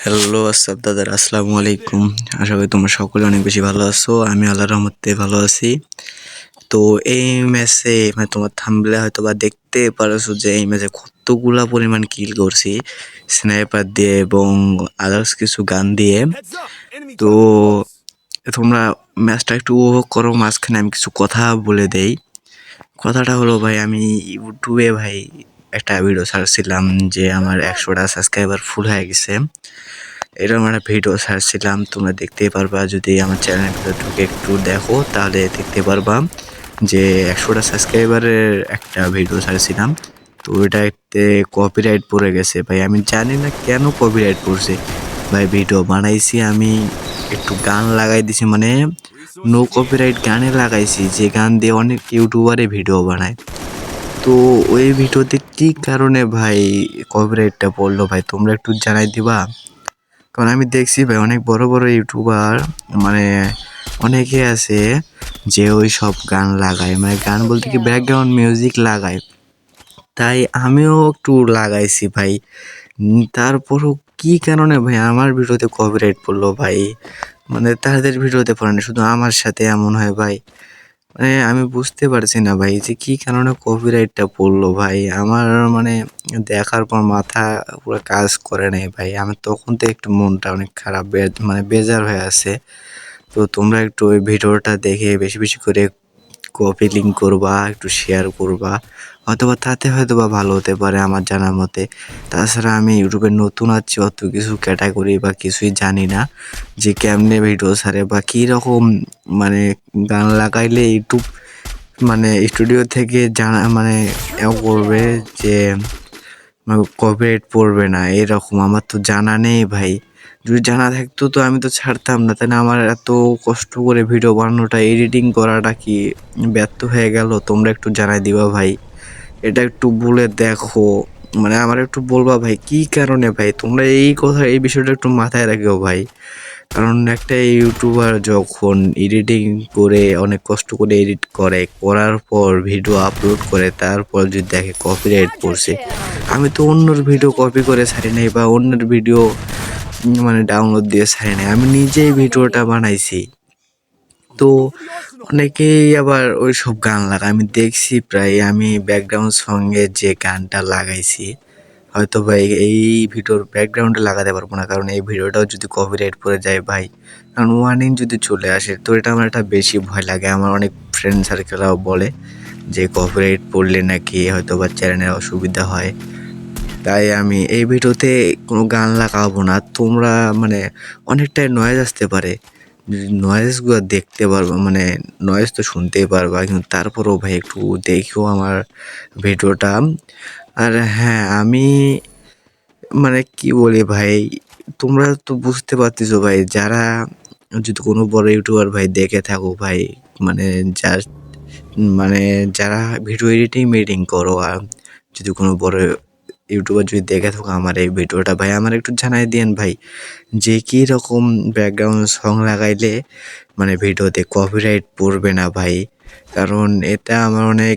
Hello আসসালাম দাদার? আসসালামু আলাইকুম। আশা করি তোমরা সকলে অনেক বেশি ভালো আছো। আমি আল্লাহ রহমতে ভালো আছি। তো এই ম্যাচে মানে তোমার থামলে হয়তো বা দেখতে পারছ যে এই ম্যাচে কতগুলা পরিমাণ কিল করছি। স্নাইপার দিয়ে এবং আদার্স কিছু গান দিয়ে। তো তোমরা ম্যাচটা একটু উপভোগ করো মাঝখানে আমি কিছু কথা বলে দেই। কথাটা হলো ভাই আমি ইউটিউবে ভাই একটা ভিডিও ছাড়ছিলাম যে আমার একশোটা সাবস্ক্রাইবার ফুল হয়ে গেছে। এরকম একটা ভিডিও ছাড়ছিলাম, তোমরা দেখতেই পারবা। যদি আমার চ্যানেলটা ঢুকে একটু দেখো, তাহলে দেখতে পারবা যে একশোটা সাবস্ক্রাইবারের একটা ভিডিও ছাড়ছিলাম। তো ওইটা একটু কপিরাইট পড়ে গেছে। ভাই, আমি জানি না কেন কপিরাইট পড়ছে। ভাই ভিডিও বানাইছি আমি, একটু গান লাগাই দিছি মানে নো কপিরাইট গানে লাগাইছি। যে গান দিয়ে অনেক ইউটিউবারে ভিডিও বানায়। তো ওই ভিডিওতে কি কারণে ভাই কপিরাইটটা পড়ল ভাই? তোমরা একটু জানাই দিবা। কারণ আমি দেখছি ভাই অনেক বড় বড় ইউটিউবার মানে অনেকে আছে যে ওই সব গান লাগায়। মানে গান বলতে কি ব্যাকগ্রাউন্ড মিউজিক লাগায়। তাই আমিও একটু লাগাইছি ভাই। তারপরও কি কারণে ভাই আমার ভিডিওতে কপিরাইট পড়ল ভাই? মানে তাদের ভিডিওতে পড়ে না শুধু আমার সাথে এমন হয় ভাই। মানে আমি বুঝতে পারছি না ভাই যে কি কারণে কপিরাইটটা পড়ল ভাই। আমার মানে দেখার পর মাথা পুরো কাজ করে নাই ভাই। আমি তখন তো একটু মনটা অনেক খারাপ মানে বেজার হয়ে আছে। তো তোমরা একটু ওই ভিডিওটা দেখে বেশি বেশি করে কপি লিঙ্ক করবা, একটু শেয়ার করবা। অথবা তাতে হয়তো বা ভালো হতে পারে আমার জানার মতে। তাছাড়া আমি ইউটিউবে নতুন আছি, অত কিছু ক্যাটাগরি বা কিছুই জানি না যে কেমনে ভিডিও ছাড়ে বা কী রকম মানে গান লাগাইলে ইউটিউব মানে স্টুডিও থেকে জানা মানে এও করবে যে কপিরাইট পড়বে না, এরকম আমার তো জানা নেই ভাই। যদি জানা থাকতো তো আমি তো ছাড়তাম না তাই না আমার এত কষ্ট করে ভিডিও বানানোটা এডিটিং করাটা কি ব্যর্থ হয়ে গেল? তোমরা একটু জানাই দিবা ভাই। এটা একটু বলে দেখো। মানে আমার একটু বলবা ভাই, কি কারণে ভাই? তোমরা এই কথা, এই বিষয়টা একটু মাথায় রাখো ভাই। কারণ একটা ইউটিউবার যখন এডিটিং করে, অনেক কষ্ট করে এডিট করে, করার পর ভিডিও আপলোড করে, তারপর যদি দেখে কপিরাইট পড়ছে, আমি তো অন্যর ভিডিও কপি করে ছাড়ি নাই বা অন্যের ভিডিও মানে ডাউনলোড দিয়ে ছাড়ি নাই। আমি নিজেই ভিডিওটা বানাইছি। তো অনেকেই আবার ওই সব গান লাগায়। আমি দেখছি প্রায়, আমি ব্যাকগ্রাউন্ড সঙ্গে যে গানটা লাগাইছি, হয়তো ভাই এই ভিডিওর ব্যাকগ্রাউন্ডে লাগাতে পারব না, কারণ এই ভিডিওটাও যদি কপিরাইট পড়ে যায় ভাই, কারণ ওয়ার্নিং যদি চলে আসে, তো এটা আমার একটা বেশি ভয় লাগে। আমার অনেক ফ্রেন্ড সার্কেলরাও বলে যে কপিরাইট পড়লে নাকি হয়তো বা চ্যানেলের অসুবিধা হয়। তাই আমি এই ভিডিওতে কোনো গান লাগাবো না। তোমরা মানে অনেকটাই নয়েজ আসতে পারে। নয়েজগুলো দেখতে পারবা মানে নয়েজ তো শুনতেই পারবা, কিন্তু তারপরেও ভাই একটু দেখিও আমার ভিডিওটা। আর হ্যাঁ আমি মানে কি বলি ভাই, তোমরা তো বুঝতে পারতেছো ভাই, যারা যদি কোনো বড় ইউটিউবার ভাই দেখে থাকো ভাই মানে যার মানে যারা ভিডিও এডিটিং মেডিটিং করো, আর যদি কোনো বড় ইউটিউবার যদি দেখে থাকো আমার এই ভিডিওটা, ভাই, আমার একটু জানাই দিয়েন ভাই, যে কী রকম ব্যাকগ্রাউন্ড সং লাগাইলে মানে ভিডিওতে কপিরাইট পড়বে না ভাই? কারণ এটা আমার অনেক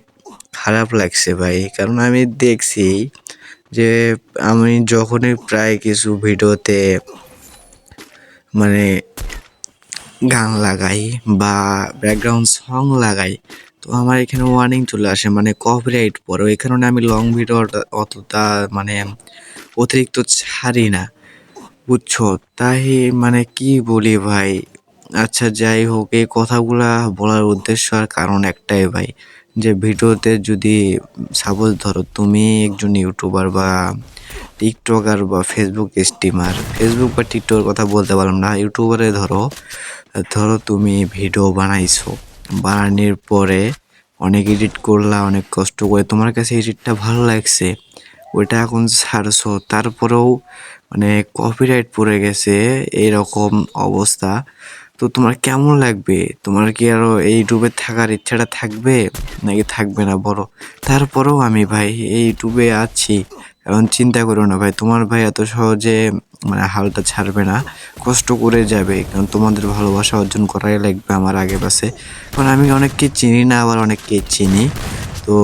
খারাপ লাগছে ভাই। কারণ আমি দেখছি যে আমি যখনই প্রায় কিছু ভিডিওতে মানে গান লাগাই বা ব্যাকগ্রাউন্ড সং লাগাই তো আমার এখানে ওয়ার্নিং চলে আসে মানে কপিরাইট পরে ওই কারণে আমি লং ভিডিও অতটা মানে অতিরিক্ত ছাড়ি না, বুঝছ? তাই মানে কি বলি ভাই? আচ্ছা যাই হোক, এই কথাগুলা বলার উদ্দেশ্য আর কারণ একটাই ভাই, যে ভিডিওতে যদি সাপোজ ধরো তুমি একজন ইউটিউবার বা টিকটকার বা ফেসবুক স্টিমার ফেসবুক বা টিকটকের কথা বলতে পারলাম না ইউটিউবারে ধরো ধরো তুমি ভিডিও বানাইছো। বানানোর পরে অনেক এডিট করলা, অনেক কষ্ট করে। তোমার কাছে এডিটটা ভালো লাগছে, ওইটা এখন ছাড়ছো। তারপরেও মানে কপিরাইট পড়ে গেছে এইরকম অবস্থা। তো তোমার কেমন লাগবে? তোমার কি আরও এই ইউটিউবে থাকার ইচ্ছাটা থাকবে? নাকি থাকবে না? বলো। তারপরেও আমি ভাই এই ইউটিউবে আছি। এখন চিন্তা করো না ভাই, তোমার ভাই এত সহজে মানে হালটা ছাড়বে না, কষ্ট করে যাবে, কারণ তোমাদের ভালোবাসা অর্জন করাই লাগবে আমার আগে পাশে। কারণ আমি অনেককে চিনি না, আবার অনেককে চিনি। তো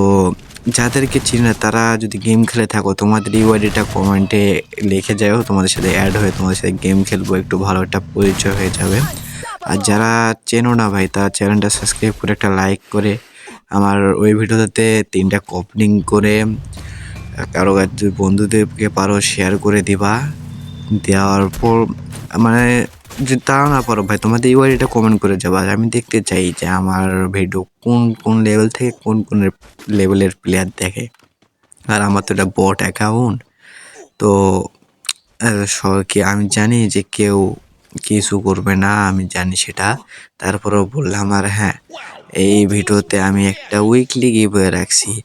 যাদেরকে চিনি না, তারা যদি গেম খেলে থাকো, তোমাদের ইউআইডিটা কমেন্টে লিখে যাও, তোমাদের সাথে অ্যাড হয়ে তোমাদের সাথে গেম খেলব, একটু ভালো একটা পরিচয় হয়ে যাবে। আর যারা চেনো না ভাই, তারা চ্যানেলটা সাবস্ক্রাইব করে একটা লাইক করে, আমার ওই ভিডিওটাতে তিনটা কপলিং করে কারও কাছে বন্ধুদেরকে পারো শেয়ার করে দিবা। দেওয়ার পর মানে যদি তাও না পারো ভাই তোমাদের ইউআইডিটা কমেন্ট করে যাবা। আমি দেখতে চাই যে আমার ভিডিও কোন কোন লেভেল থেকে কোন কোন লেভেলের প্লেয়ার দেখে। আর আমার তো এটা বট অ্যাকাউন্ট তো আহ, স- কি আমি জানি যে কেউ কিছু করবে না আমি জানি সেটা। তারপরেও বললাম আর হ্যাঁ এই ভিডিওতে আমি একটা উইকলি গিভওয়ে রাখছি।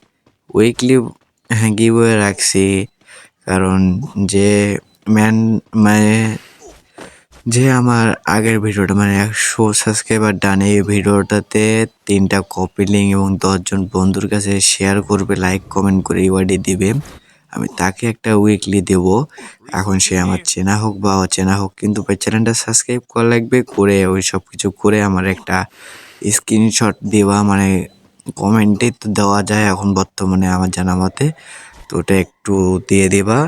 উইকলি হ্যাঁ গিভওয়ে রাখছি। কারণ যে ম্যান মানে যে আমার আগের ভিডিওটা মানে একশো সাবস্ক্রাইবার ডান এই ভিডিওটাতে তিনটা কপি লিঙ্ক এবং দশজন বন্ধুর কাছে শেয়ার করবে লাইক কমেন্ট করে ইওয়ার্ডি দিবে। আমি তাকে একটা উইকলি দেব। এখন সে আমার চেনা হোক বা অচেনা হোক, কিন্তু ভাই চ্যানেলটা সাবস্ক্রাইব করা লাগবে, করে ওই সব কিছু করে আমার একটা স্ক্রিনশট দেওয়া মানে কমেন্টে তো দেওয়া যায় এখন বর্তমানে আমার জানা মতে। তো ওটা একটু দিয়ে দেবা,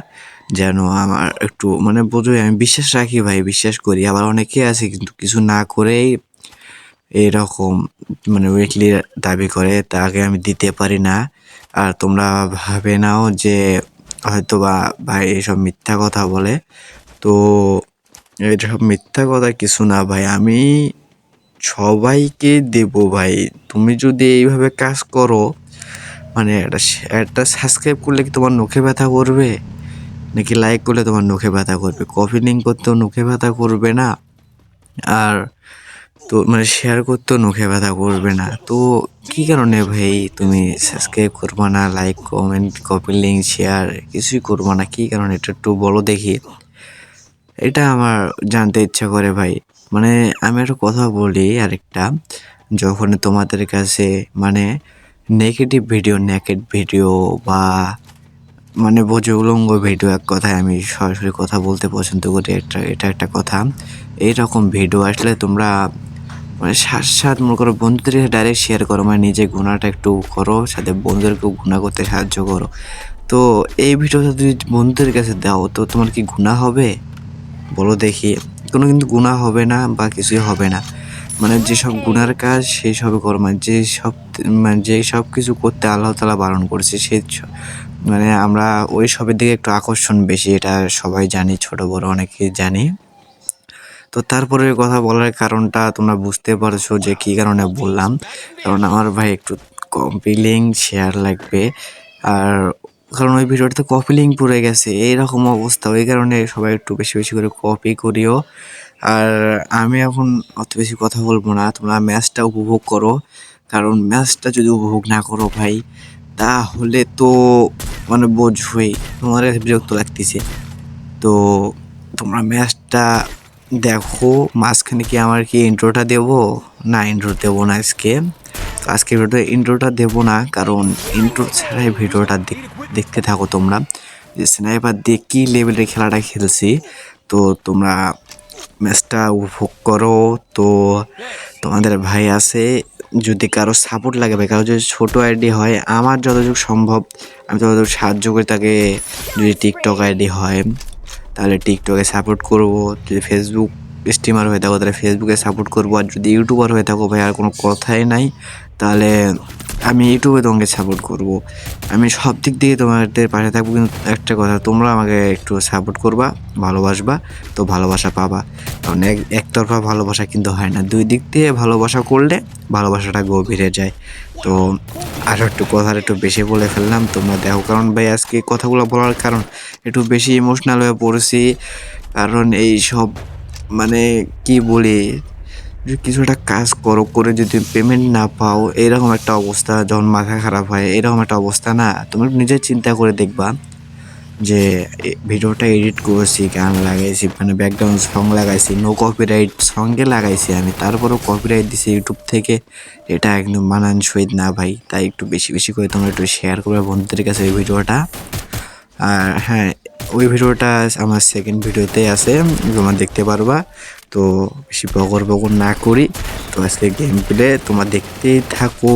যেন আমার একটু মানে বোঝোই, আমি বিশ্বাস রাখি ভাই, বিশ্বাস করি। আবার অনেকে আছে কিন্তু কিছু না করেই এরকম মানে উইকলি দাবি করে তাকে আমি দিতে পারি না। আর তোমরা ভাবে নাও যে হয়তো বা ভাই এসব মিথ্যা কথা বলে। তো এসব মিথ্যা কথা কিছু না ভাই, আমি সবাইকে দেব ভাই। তুমি যদি এইভাবে কাজ করো মানে একটা একটা সাবস্ক্রাইব করলে কি তোমার নখে ব্যথা করবে? নাকি লাইক করলে তোমার নখে ব্যথা করবে? কপি লিঙ্ক করতেও নখে ব্যথা করবে না? আর তো মানে শেয়ার করতেও নখে ব্যথা করবে না। তো কি কারণে ভাই তুমি সাবস্ক্রাইব করবা না like comment copy link share কিছুই করবা না? কি কারণে? এটা একটু বলো দেখি। এটা আমার জানতে ইচ্ছা করে ভাই। মানে আমি একটা কথা বলি আরেকটা। যখন তোমাদের কাছে মানে নেগেটিভ ভিডিও নেকেট ভিডিও বা মানে বোঝে উলঙ্গ ভিডিও এক কথায় আমি সরাসরি কথা বলতে পছন্দ করি একটা এটা একটা কথা। এইরকম ভিডিও আসলে তোমরা মানে সাত সাত মনে করো বন্ধুদের ডাইরেক্ট শেয়ার করো মানে নিজে গুণাটা একটু করো, সাথে বন্ধুদেরকেও গুণা করতে সাহায্য করো। তো এই ভিডিওটা যদি বন্ধুদের কাছে দাও, তো তোমার কি গুণা হবে? বলো দেখি। কোনো কিন্তু গুণা হবে না বা কিছুই হবে না। মানে যেসব গুণার কাজ সেই সবই করো মানে যে সব মানে যে সব কিছু করতে আল্লাহ তালা বারণ করছে, সেই মানে আমরা ওই সবের দিকে একটু আকর্ষণ বেশি, এটা সবাই জানি, ছোট বড় অনেকেই জানি। তো তারপরে কথা বলার কারণটা তোমরা বুঝতে পারছ যে কী কারণে বললাম। কারণ আমার ভাই একটু লিঙ্ক শেয়ার লাগবে। আর কারণ ওই ভিডিওটাতে কপি লিঙ্ক পড়ে গেছে, এইরকম অবস্থা। ওই কারণে সবাই একটু বেশি বেশি করে কপি করিও। আর আমি এখন অত বেশি কথা বলব না, তোমরা ম্যাচটা উপভোগ করো। কারণ ম্যাচটা যদি উপভোগ না করো ভাই, তাহলে তো মানে বোঝোই তোমার বিরক্ত লাগতেছে। তো তোমরা ম্যাচটা দেখো, মাঝখানে কি আমার কি ইন্ট্রোটা দেবো? না ইন্ট্রো দেবো না আজকে। তো আজকে ভিডিও ইন্ট্রোটা দেবো না, কারণ ইন্ট্রো ছাড়াই ভিডিওটা দেখ- দেখতে থাকো তোমরা। যে স্নাইপার দিয়ে কী লেভেলের খেলাটা খেলছি, তো তোমরা ম্যাচটা উপভোগ করো। তো তোমাদের ভাই আছে, যদি কারও সাপোর্ট লাগে ভাই, কারও যদি ছোটো আইডি হয়, আমার যতটুকু সম্ভব আমি ততটুকু সাহায্য করে তাকে। যদি টিকটক আইডি হয়, তাহলে টিকটকে সাপোর্ট করব। যদি ফেসবুক স্ট্রিমার হয়ে থাকো, তাহলে ফেসবুকে সাপোর্ট করব। আর যদি ইউটিউবার হয়ে থাকো ভাই, আর কোনো কথাই নাই, তাহলে আমি ইউটিউবে তোমাকে সাপোর্ট করব। আমি সব দিক দিয়ে তোমাদের পাশে থাকব, কিন্তু একটা কথা, তোমরা আমাকে একটু সাপোর্ট করবা, ভালোবাসবা, তো ভালোবাসা পাবা। কারণ এক, একতরফা ভালোবাসা কিন্তু হয় না। দুই দিক দিয়ে ভালোবাসা করলে ভালোবাসাটা গভীরে যায়। তো আরও একটু কথা একটু বেশি বলে ফেললাম, তোমরা দেখো। কারণ ভাই, আজকে কথাগুলো বলার কারণ, একটু বেশি ইমোশনাল হয়ে পড়েছি। কারণ এই সব মানে কি বলি কিছু একটা কাজ করো, করে যদি পেমেন্ট না পাও, এরকম একটা অবস্থা, যখন মাথা খারাপ হয়, এরকম একটা অবস্থা না? তুমি নিজে চিন্তা করে দেখবা যে ভিডিওটা এডিট করেছি, গান লাগাইছি মানে ব্যাকগ্রাউন্ড সং লাগাইছি নো কপিরাইট সঙ্গে লাগাইছি আমি, তারপরেও কপিরাইট দিছি ইউটিউব থেকে। এটা একদম মানানসই না ভাই, তাই একটু বেশি বেশি করে তোমরা একটু শেয়ার করবে বন্ধুদের কাছে এই ভিডিওটা আর হ্যাঁ ওই ভিডিওটা আমার সেকেন্ড ভিডিওতে আছে, তোমার দেখতে পারবা। তো বেশি বগর বগর না করি। তো আজকে গেম প্লে তোমার দেখতেই থাকো।